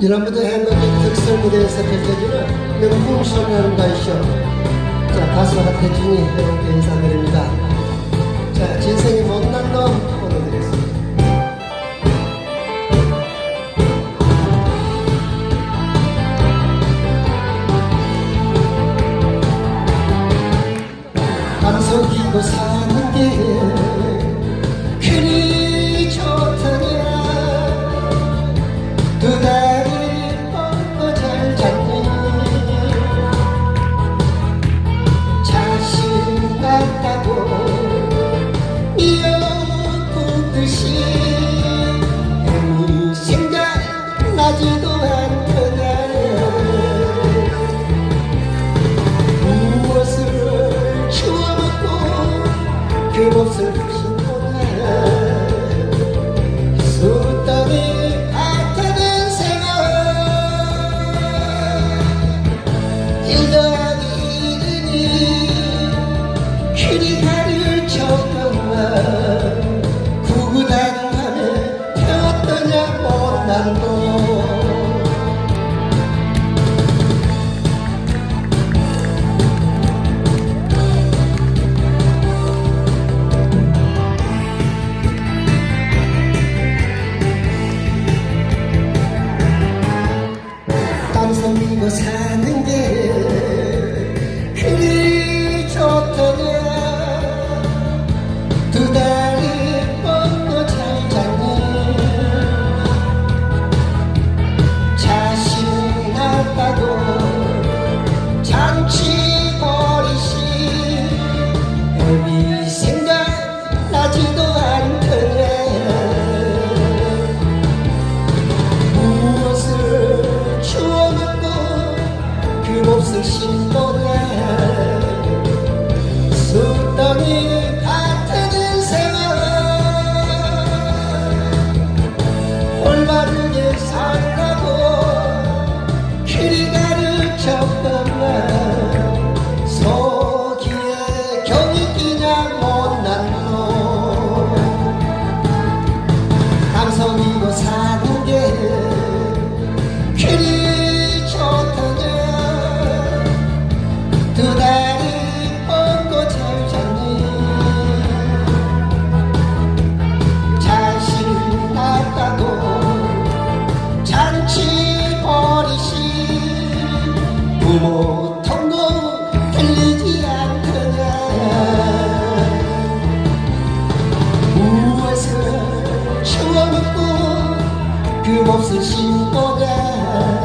지난번에 행복의 특설 무대에서 펼쳐지는 명품 소년가이쇼 자 가수 하태진이 여러분께 인사드립니다. 자 진생이 못난 놈 보내드리겠습니다. 감성 끼고 사는 게 사는 クロス進で